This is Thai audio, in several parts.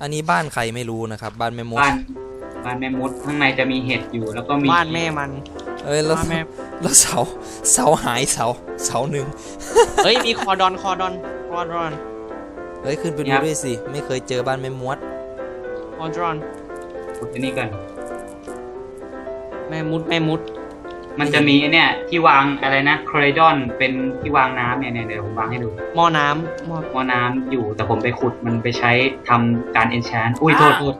อันนี้บ้านใครไม่รู้นะครับ บ้านแม่มดบ้านบ้านแม่มดข้างในจะมีเห็ดอยู่แล้วก็มีบ้านแม่มัน เอ้ยแล้วบ้านแม่แล้วเสาเสาหายเสาเสาหนึ่งเฮ้ยมีคอดอนคอดอนคอดอนเฮ้ยขึ้นไปดูด้วยสิไม่เคยเจอบ้านแม่มดคอดอนขุดที่นี่ก่อนแม่มุดแม่มุด มันจะมีไอ้เนี่ยที่วางอะไรนะคอริดอนเป็นที่วางน้ำเนี่ยเนี่ยเดี๋ยวผมวางให้ดูหม้อน้ำหม้อหม้อน้ำอยู่แต่ผมไปขุดมันไปใช้ทำการเอนชานอุ้ยโทษโทษ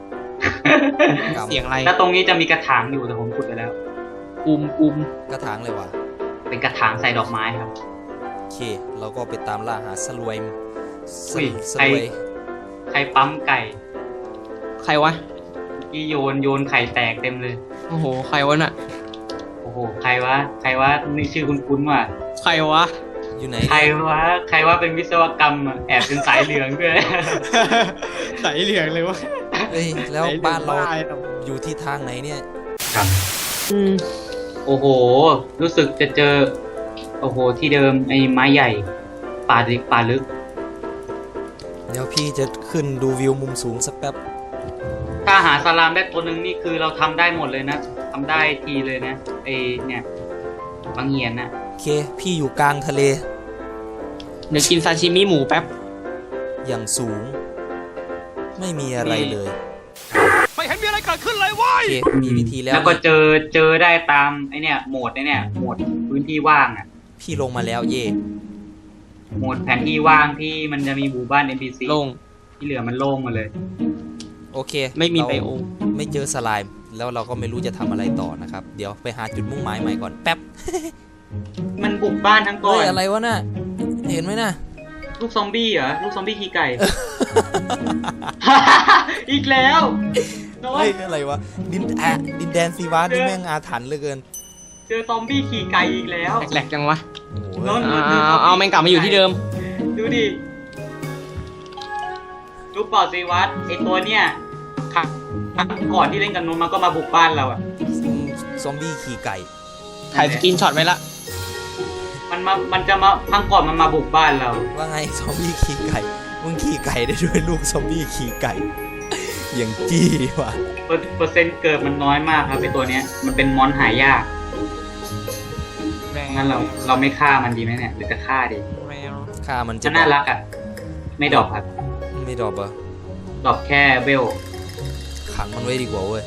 เสียงอะไรแล้วตรงนี้จะมีกระถางอยู่แต่ผมขุดไปแล้ว อุมอุมกระถางเลยว่ะเป็นกระถางใส่ดอกไม้ครับ โอเค เราก็ไปตามล่าหาสลวยสอุ้ยสใครลวยใครปั๊มไก่ใครวะ ที่โยนโยนไข่แตกเต็มเลย โอ้โห ใครวะน่ะโอ้โห ใครวะ ใครวะนี่ชื่อคุณคุ้นๆว่ะ ใครวะ อยู่ไหน ใครวะ ใครวะเป็นวิศวกรรมอะแอบเป็นสายเหลืองด้วย ใส่เหลืองเลยวะ เอ้ย แล้วใส่หลืองบ้านเราได้หรออยู่ที่ทางไหนเนี่ยครับอืมโอ้โห รู้สึกจะเจอ โอ้โห ที่เดิมไอ้ไม้ใหญ่ ป่าลึกป่าลึก เดี๋ยวพี่จะขึ้นดูวิวมุมสูงสักแป๊บ ถ้าหาสลามได้ตัวหนึ่งนี่คือเราทำได้หมดเลยนะทำได้ทีเลยนะไอเนี่ยบางเหียนนะโอเค พี่อยู่กลางทะเลเดี๋ยวกินซาชิมิหมูแป๊บ อย่างสูง ไม่มีอะไรเลยไม่เห็นมีอะไรเกิดขึ้นเลยเว้ยโอเคมีวิธีแล้วแล้วก็นี่เจอเจอได้ตามไอเนี่ยโหมดไอเนี่ยโหมดพื้นที่ว่างอะพี่ลงมาแล้วเย่โหมดแผนที่ว่างที่มันจะมีหมู่บ้าน NPC โล่งที่เหลือมันโล่งหมาเลย โอเคไม่มีเราไบโอมไม่เจอสไลม์แล้วเราก็ไม่รู้จะทำอะไรต่อนะครับ เดี๋ยวไปหาจุดมุ่งหมายใหม่ก่อนแป๊บ มันบุกบ้านทั้งก้อเฮ้ยนอะไรวะน่ะ เห็นไหมน่ะ ลูกซอมบี้เหรอ ลูกซอมบี้ขี่ไก่ อีกแล้วโน้เฮ้ยยอะไรวะ ดินอะดินแดนซีวาสนี่แม่งอาถรรพ์เหลือเกิน เจอซอมบี้ขี่ไก่อีกแล้ว แหลกๆจังวะโอ้โหโน้นเอาเอาเอาแมงกลับมาอยู่ที่เดิม ดูดิ รู้เปล่าสิวัดไอตัวเนี้ย ครั้งครั้งก่อนที่เล่นกันนู้นมันก็มาบุกบ้านเราอะซอมบี้ขี่ไก่ ถ่ายสกินช็อตไว้ละ มันมา มันจะมาครั้งก่อนมันมาบุกบ้านเรา ว่าไงซอมบี้ขี่ไก่ มึงขี่ไก่ได้ด้วยลูกซอมบี้ขี่ไก่ อย่างจี้ว่ะ เปอร์เปอร์เซ็นต์เกิดมันน้อยมากครับไอตัวเนี้ย มันเป็นมอนหายากแรงงั้นเราเราไม่ฆ่ามันดีไหมเนี่ยหรือจะฆ่าดีแรงค่ามันจะจะน่ารักอะไม่ดรอกครับ ไม่ดรอปเหรอดรอกแค่เวล ขังมันไว้ดีกว่าเว้ย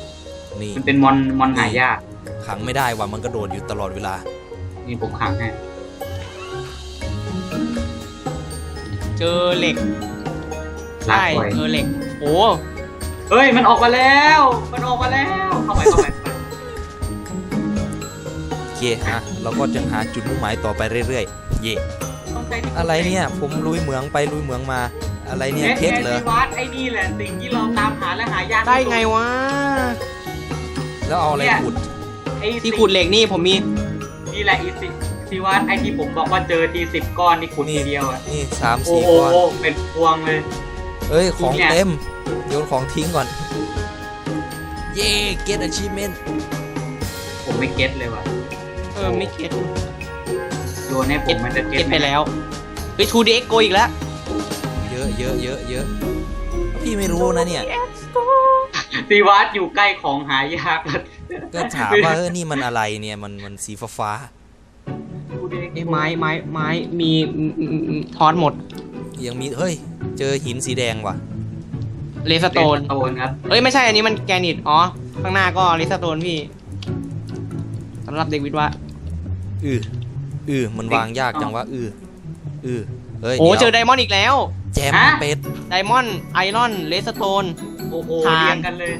นี่มันเป็นมอนมอนหายากขังไม่ได้ว่ะมันกระโดดอยู่ตลอดเวลา นี่ผมขังให้เจอเหล็กลาใช่กไว้เจอเหล็กโอ้เฮ้ยมันออกมาแล้ว มันออกมาแล้วเข้าไปเข้าไปโอเคฮะเราก็จะหาจุดมุ่งหมายต่อไปเรื่อยๆ เย่ต้องใช้ที่อะไรเนี่ย ผมลุยเหมืองไปลุยเหมืองมา อะไรเนี่ยเอสเพชรเหรอเอสวัดไอ้นี่แหละสิ่งที่เราตามหาและหายากได้ไงวะ แล้วเอาอะไรขุดไอ้ที่ขุดเหล็กนี่ผมมี นี่แหละอีสิสิวัดไอ้ที่ผมบอกว่าเจอทีสิบก้อนนี่ขุดนี่ทีเดียวอะนี่สามโอ้สี่โหก้อนเป็นพวงเลยเอ้ยของเนี่ยเต็มโยนของทิ้งก่อน เย่ get achievement ผมไม่เก็ตเลยว่ะเออไม่เก็ตโยนให้ผมมันจะเก็เก็ตตไปแล้วเฮ้ยทูดีเอ็กโกอีกแล้ว เยอะเยอะเยอะเยอะพี่ไม่รู้นะเนี่ยสิวัดอยู่ใกล้ของหายาก ก็ถามว่าเออนี่มันอะไรเนี่ยมันมันสีฟ้าฟ้าไอ้ไม้ไม้ไม้มีอืมอืมอืมทอดหมดๆยังมีเฮ้ย เจอหินสีแดงว่ะเลสโตนโตนครับเอ้ยไม่ใช่อันนี้มันแกรนิตอ๋อข้างหน้าก็เลสโตนพี่สำหรับเด็กวิทย์วะอืออือมันวางยากจังวะอืออือ เฮ้ยโอ้เจดี๋อยวไดมอนด์อีกแล้ว แจมเป็ดไดมอนด์ไอรอนเลสโตน โอ้โหทานเรียงกันเลย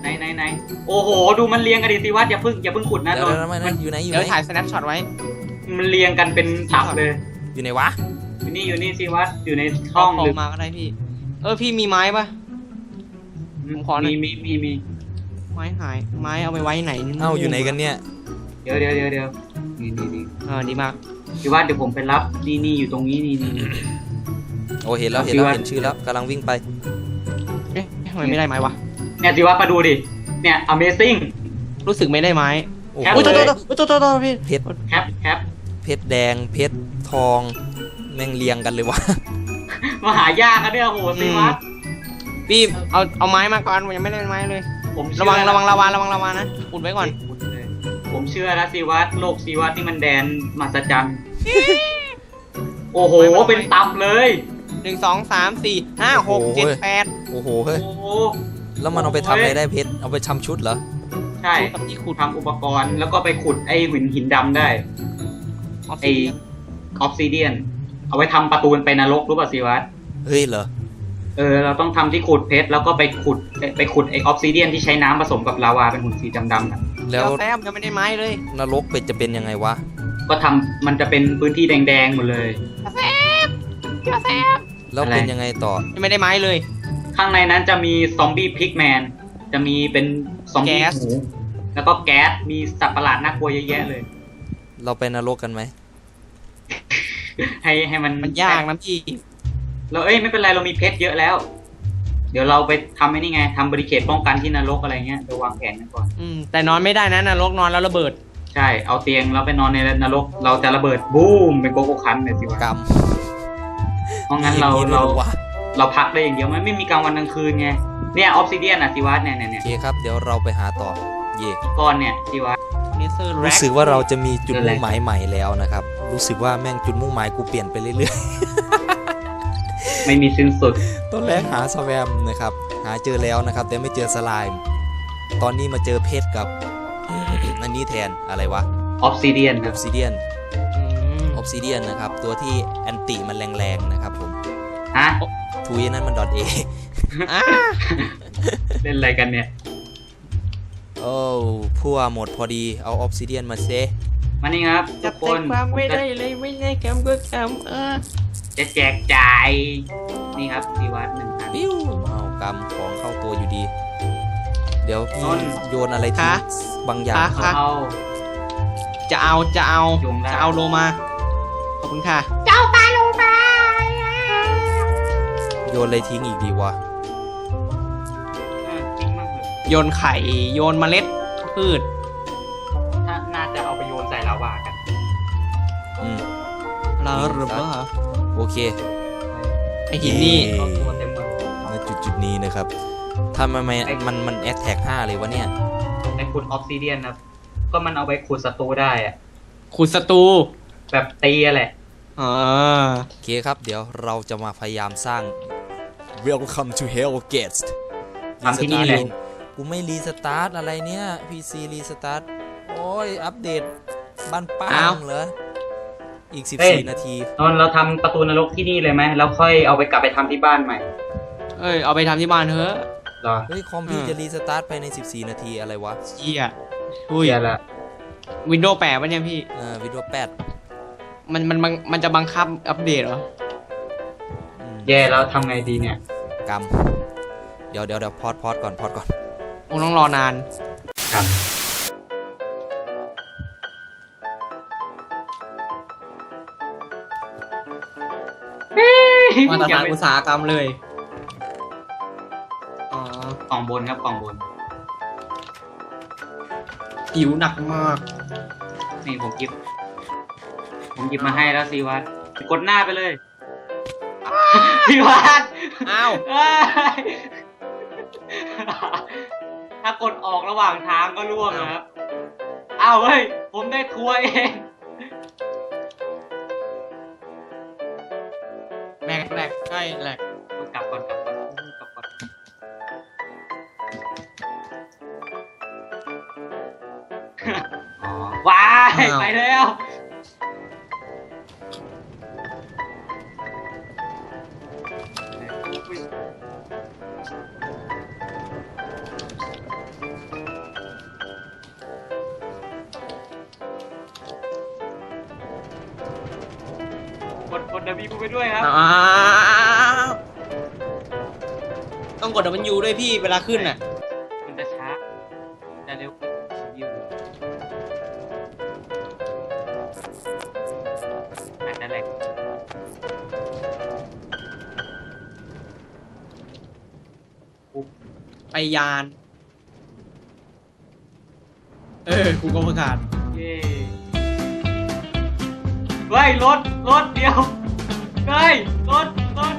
ไหนไหนไหนโอ้โห ดูมันเรียงกันดิสิวัดอย่าเพิ่งอย่าเพิ่งขุดนะเดี๋ยวนนท์เดี๋ยวไม่มันะนอยู่ไหนอยู่เดี๋ไหยวนถ่ายสแนปช็อตไว้ มันเรียงกันเป็นตับเลยอยู่ไหนวะอยู่นี่อยู่นี่สิวัดอยู่ในห้ห้อองงขอหรืงอมาก็ได้พี่ เออพี่มีไม้ปะ ผมขอหน่มีอยมีมีมีไม้หาย ไม้เอาไปไว้ไหนเอ้าอยู่ไหนกันเนี่ยเดี๋ยวเดี๋ยวเดี๋ยวเดี๋ยวนี่นี่นี่เออดีมาก สิวัดเดี๋ยวผมไปรับนี่นี่อยู่ตรงนี้นี่นี่นี่โอ้เห็นแล้วเห็นแล้วพี่ว่าเห็นชื่อแล้วกำลังวิ่งไป เอ๊ะทำไมไม่ได้ไม้วะ เนี่ยสิวัดมาดูดิ เนี่ย Amazing รู้สึกไม่ได้ไม้โอ้แคปโห อุ้ยโตเลโตยโตโตโตโตพี่เพชร แคปแคปเพชรแดง เพชรทอง แม่งเรียงกันเลยวะ มาหายากกันเนี่ยโหสิวัดพี่เอาเอาไม้มาก่อนผมยังไม่ได้ไม้เลย ผมเชื่อระวังระวังระวังระวังระวังนะอุดไว้ก่อน ผมเชื่อแล้วสิวัตโลกสิวัตนี่มันแดนมหัศจรรย์ โอ้โห เป็นตับเลย หนึ่งสองสามสี่ห้าหกเจ็ดแปดโอ้โหเฮ้ย โอ้โห แล้วมันเอาไปทำอะไรได้เพชร เอาไปทำชุดเหรอ ใช่กับที่ขุดทำอุปกรณ์ แล้วก็ไปขุดไอ้หินหินดำได้ออฟไอ้ฟิศออฟซิเดียน เอาไว้ทำประตูไปนรกรู้ป่ะสิวัตเฮ้ยเหรอ เออ เราต้องทำที่ขุดเพชร แล้วก็ไปขุด ไปขุดไอ้ออฟซิเดียนที่ใช้น้ำผสมกับลาวาเป็นหุ่นสีดำๆอะ แล้แล้ววแซมยังไม่ได้ไม้เลยนรกเป็นจะเป็นยังไงวะ ก็ทำมันจะเป็นพื้นที่แดงๆหมดเลยแล้วเป็นยังไงต่อ ยังไม่ได้ไม้เลย ข้างในนั้นจะมีซอมบี้พิกแมน จะมีเป็นซอมบี้แก๊ส หมูแล้วก็แก๊ส มีสัตว์ประหลาดน่ากลัวเยอะแยะเลย เราไปนรกกันไหม ให้ให้มันมันยากนะพี่เราเอ้ยไม่เป็นไรเรามีเพชรเยอะแล้ว เดี๋ยวเราไปทำไอ้นี่ไงทำบริเคดป้องกันที่นรกอะไรเงี้ยไปวางแผนกันก่อน อืมแต่นอนไม่ได้นะนรกนอนแล้วระเบิดใช่ เอาเตียงเราไปนอนในนรก เราจะระเบิดบูมเป็นโกโก้คันเลยสิวะกรรมเพราะงั้นเรามีเราด้วยวะเราพักได้อย่างเดียวมันไม่มีกลางวันกลางคืนไง เนี่ยออฟซิเดียนอะสิวัตเนี่ยเนี่ยโอเนี่ยเคครับ เดี๋ยวเราไปหาต่อ เย่ก้อนเนี่ยสิวัต เนเซอร์แร็รู้กสึกว่าเราจะมีจุดเดินแรมุ่งงหมายใหม่แล้วนะครับ รู้สึกว่าแม่งจุดมุ่งหมายกูเปลี่ยนไปเรื่อย ไม่มีสิ้นสุดๆต้นแรกหาสแวมนะครับ หาเจอแล้วนะครับ แต่ไม่เจอสไลม์ตอนนี้มาเจอเพชรกับ อันนี้แทนอะไรวะออฟซิเดียนอครัอบฟซิเดียนอืมออฟซิเดียนนะครับ ตัวที่แอนติมันแรงๆนะครับผมฮะทุยนั่นมันดอทเออ่าเล่นอะไรกันเนี่ย โอ้พัวหมดพอดีเอาออฟซิเดียนมาเซมานี่ครับจัทุบกใจคนความไม่ผมจะได้เลยไม่ได้คำก็คำเออ จะแจกจ่าย นี่ครับสิวัตหนึ่งพัน ปิ้วเอากำของเข้าตัวอยู่ดี เดี๋ยวพี่นนท์โยนอะไรทิ้งบางอย่างค่ะเอาจะเอาจะเอายุงได้ จะเอาโลมา ขอบคุณค่ะโยนอะไรทิ้งอีกดีวะ เออจริงมากเลยโยนไข่ โยนเมล็ดพืช ถ้าน่าจะเอาไปโยนใส่ลาวากัน อืมแล้วหรือเปล่า โอเค ไอหินนี่เอาตัวเต็มหมดณจุดจุดๆนี้นะครับถ้ามันไม่ไอ้มันมันแอ t แท็กห้าเลยวะเนี่ยในขุดออฟซิเดียนครับ ก็มันเอาไปขุดศัตรูได้อะขุดศัตรูแบบตีอะแหละ อ่าโอเคครับ เดี๋ยวเราจะมาพยายามสร้าง Welcome to Hell Gates ทำที่นี่เลยกูไม่รีสตาร์ทอะไรเนี่ย PC รีสตาร์ท โอ้ย อัปเดตบ้านป้างเหรอ อีก14นาทีนนท์เราทำประตูนรกที่นี่เลยไหมแล้วค่อยเอาไปกลับไปทำที่บ้านใหม่ เอ้ยเอาไปทำที่บ้านเถอะเหรอเฮ้ยคอมพี่อืมจะรีสตาร์ทภายใน 14 นาทีอะไรวะเชี่ยอุ้ยเสียละวินโดว์แปดปะเนี่ยพี่เออวิดีโอแปดมันมันมันมันจะบังคับอัปเดตเหรออืมแย่แล้วทำไงดีเนี่ยกรรมเดี๋ยวเดี๋ยวเดี๋ยวพอดพอดก่อนพอดก่อนคงต้องรอนานครับมาตรฐานอุตสาหกรรมเลย อ๋อกล่องบนครับกล่องบนผิวหนักมาก นี่ผมหยิบ ผมหยิบมาให้แล้วซีวัตกดหน้าไปเลยซีวัตอ้าวเอ้ยถ้ากดออกระหว่างทางก็ร่วงนะครับ อ้าวเฮ้ย ผมได้ทัวร์เอง แหลกใช่แหลกกลับก่อนกลับก่อนกลับก่อนอ๋อว้ายไปแล้ว กดกดดับกูไปด้วยครับ อ้า กดมันยูด้วยพี่เวลาขึ้นน่ะ มันจะช้าจะเร็วกว่าอยู่อาจจะแหลกไปยาน เออกูก็ประกาศเย้เฮ้ยรถรถเดียวเฮ้ยรถรถ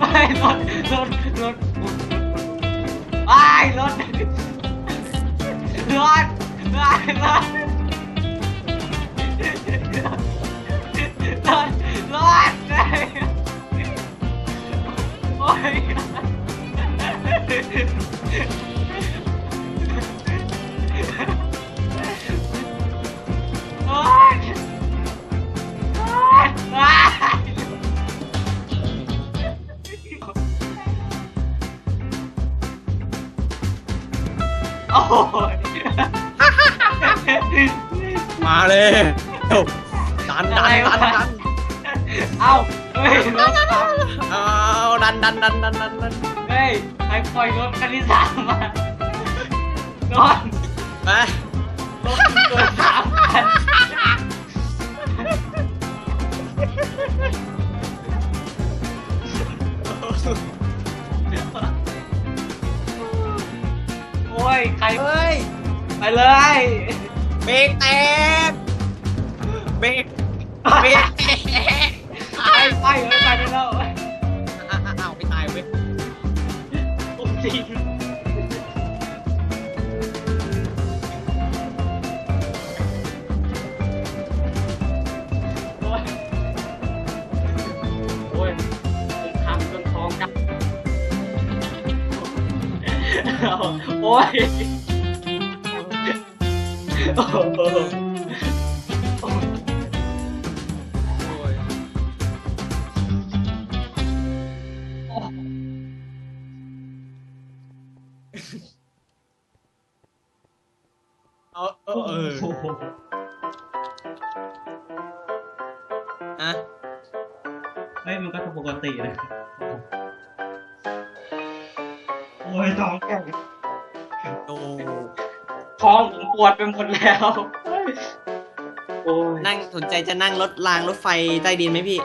เฮ้ยรถรถรถรถ ไอ้ายรถรถไอ้ายรถรถรถโอ้ย โอ้ยผมทำจนท้องกับโอ้ยโอ้โห เฮ้ยมันก็ปกติเลย โอ้ยท้องแก่โอ้ท้องผมปวดไปหมดแล้ว โอ้ยนั่งสนใจจะนั่งรถรางรถไฟใต้ดินไหมพี่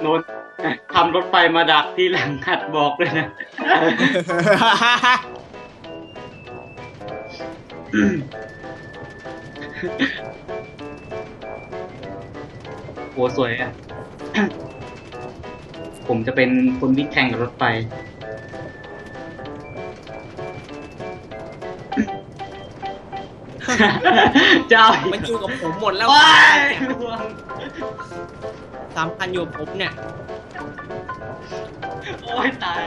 โน้ตทำรถไฟมาดักที่แหลมขัดบอกเลยนะ โหสวยอะ ผมจะเป็นคนวิ่งแข่งกับรถไฟเจ้ามันอยู่กับผมหมดแล้วว้ายล่วงสามพันอยู่กับผมเนี่ย โอ้ยตาย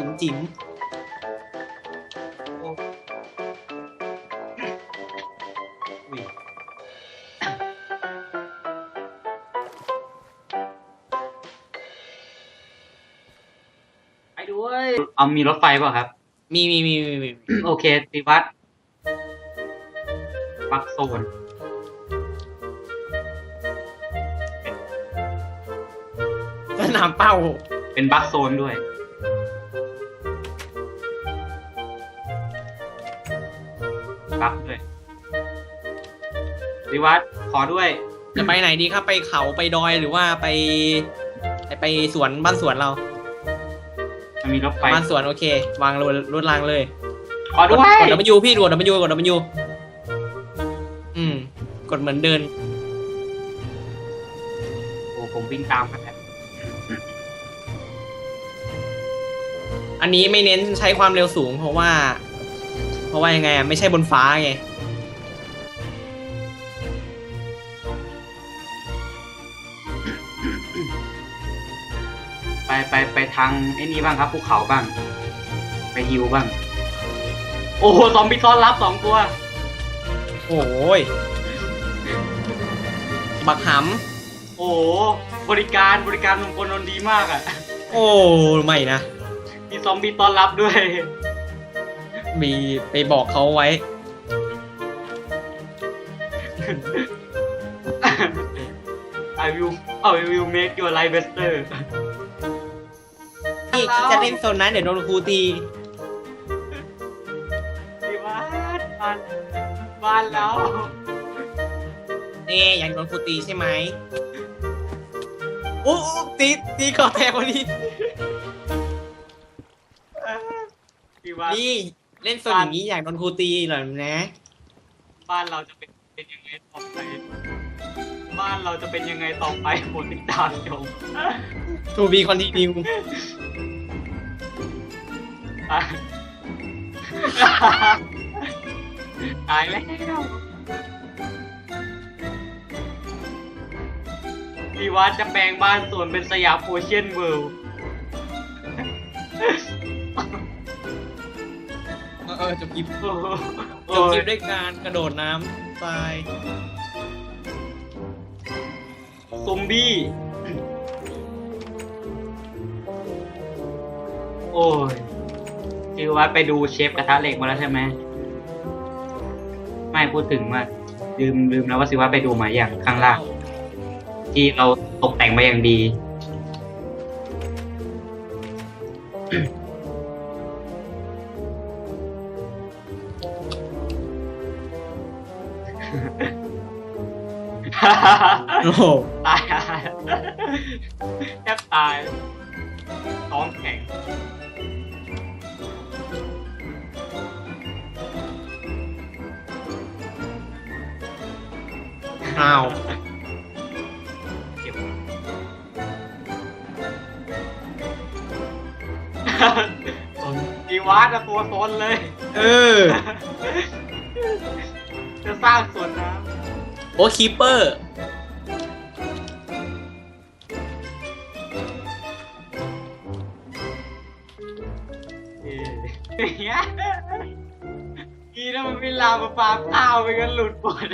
จิ๋มจิ๋มอุ้ยไปด้วย เอามีรถไฟเปล่ะครับ มีมีมีมีมีโอเคติวัดปักโซน สนามเป้า เป็นบัคโซนด้วย บัคด้วยติวัดขอด้วย จะไปไหนดีครับไปเขาไปดอยหรือว่าไปไป ไปสวนบ้านสวนเรา มันมีรถไฟบ้านสวนโอเค วางรถรถรางเลยขอกดด้วยกดดับยูพี่กดดับยูกดดับยูอืม กดเหมือนเดินโอ้ผมวิ่งตามกันแล้วอันนี้ไม่เน้นใช้ความเร็วสูงเพราะว่า เพราะว่ายังไงอะไม่ใช่บนฟ้าไงไปไปไปทางไอ้นี่บ้างครับภูเขาบ้าง ไปฮิวบ้าง โอ้โหซอมบี้ต้อนรับสองตัว โอ้ยบักหโอ้โหบริการบริการของคนนนดีมากอะำโอ้ไม่นะ มีซอมบี้ต้อนรับด้วย มีไปบอกเขาไว้ I will I will make your life better นี่จะเล่นโซนนั้นเดี๋ยวโดนครูตี ดีมากไปานบ้านเรานี่อยากโดนครูตีใช่ไหมโอ้โอ้ตีตีก่อนแทนพอดีพี่ว่านี่ เล่นส่วนอย่างนี้อยากโดนครูตีเหรอนะ บ้านเราจะเป็นเป็นยังไงต่อไป บ้านเราจะเป็นยังไงต่อไปโปรดติดตามชมทูบีคอนติเนียตายตายแล้วพี่วัดจะแปลงบ้านสวนเป็นสยามโอเชียนเวิลด์เออ จบคลิปโอ้โหจบคลิปด้วยการกระโดดน้ำตายซอมบี้ โอ้ยพี่วัดไปดูเชฟกระทะเหล็กมาแล้วใช่ไหม ไม่พูดถึงว่าลืมลืมแล้วว่าสิว่าไปดูมาอย่างข้างล่าง ที่เราตกแต่งมาอย่างดี โอ้โหตายแทบตายท้องแข็งอ้าวเก็บดีวัดอะตัวตนเลย เออ จะสร้างสวนน้ โอ้คีเปอร์ เอ๊ะอย่างเงี้ยกีถ้ามันไม่ลามมาปาข้าวไปกันหลุดหมด